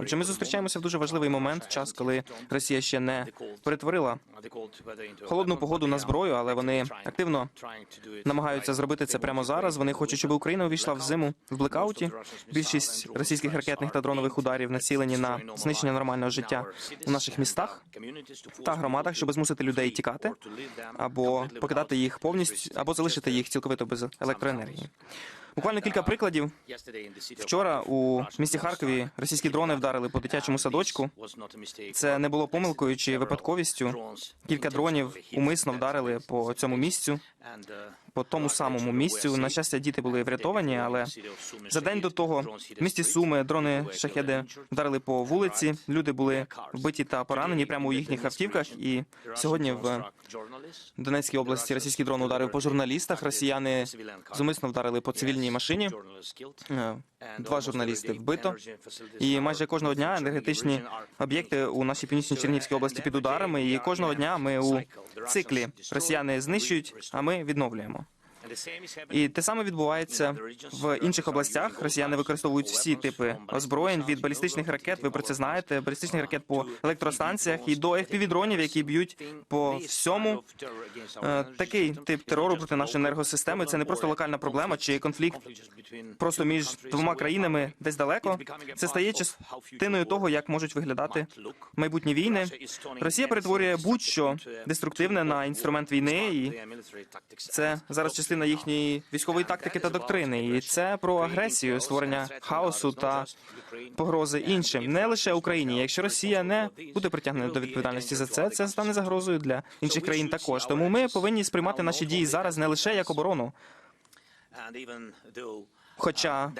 Отже, ми зустрічаємося в дуже важливий момент, час, коли Росія ще не перетворила холодну погоду на зброю, але вони активно намагаються зробити це прямо зараз. Вони хочуть, щоб Україна увійшла в зиму в блекауті. Більшість російських ракетних та дронових ударів націлені на знищення нормального життя у наших містах та громадах, щоб змусити людей тікати або покидати їх повністю, або залишити їх цілковито без електроенергії. Буквально кілька прикладів. Вчора у місті Харкові російські дрони вдарили по дитячому садочку. Це не було помилкою чи випадковістю. Кілька дронів умисно вдарили по цьому місцю, по тому самому місцю. На щастя, діти були врятовані, але за день до того в місті Суми дрони шахеди вдарили по вулиці. Люди були вбиті та поранені прямо у їхніх автівках. І сьогодні в Донецькій області російський дрон ударив по журналістах. Росіяни зумисно вдарили по цивільній машині. Два журналісти вбито. І майже кожного дня енергетичні об'єкти у нашій північній Чернігівській області під ударами. І кожного дня ми у циклі росіяни знищують, а ми відновлюємо. І те саме відбувається в інших областях. Росіяни використовують всі типи озброєнь від балістичних ракет. Ви про це знаєте. Балістичних ракет по електростанціях і до FPV-дронів, які б'ють по всьому. Е, Такий тип терору проти нашої енергосистеми це не просто локальна проблема чи конфлікт просто між двома країнами десь далеко. Це стає частиною того, як можуть виглядати майбутні війни. Росія перетворює будь-що деструктивне на інструмент війни, і це зараз частина їхньої військової тактики та доктрини. І це про агресію, створення хаосу та погрози іншим, не лише Україні. Якщо Росія не буде притягнена до відповідальності за це, це стане загрозою для інших країн також. Тому ми повинні сприймати наші дії зараз не лише як оборону, хоча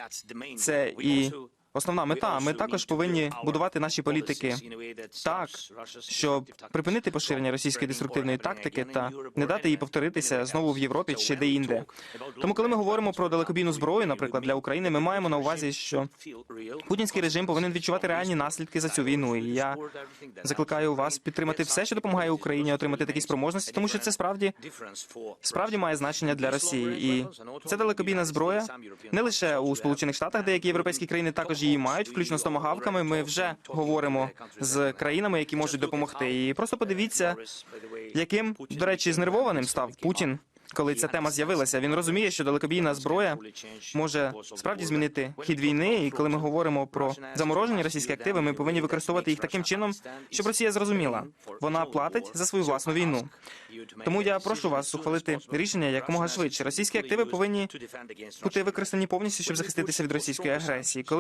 це і основна мета. Ми також повинні будувати наші політики так, щоб припинити поширення російської деструктивної тактики та не дати їй повторитися знову в Європі чи де-інде. Тому, коли ми говоримо про далекобійну зброю, наприклад, для України, ми маємо на увазі, що путінський режим повинен відчувати реальні наслідки за цю війну. І я закликаю вас підтримати все, що допомагає Україні отримати такі спроможності, тому що це справді справді має значення для Росії. І це далекобійна зброя не лише у Сполучених Штатах, деякі європейські країни також її мають, включно з томагавками. Ми вже говоримо з країнами, які можуть допомогти. І просто подивіться, яким, до речі, знервованим став Путін. Коли ця тема з'явилася, він розуміє, що далекобійна зброя може справді змінити хід війни. І коли ми говоримо про заморожені російські активи, ми повинні використовувати їх таким чином, щоб Росія зрозуміла, вона платить за свою власну війну. Тому я прошу вас ухвалити рішення якомога швидше. Російські активи повинні бути використані повністю, щоб захиститися від російської агресії. Коли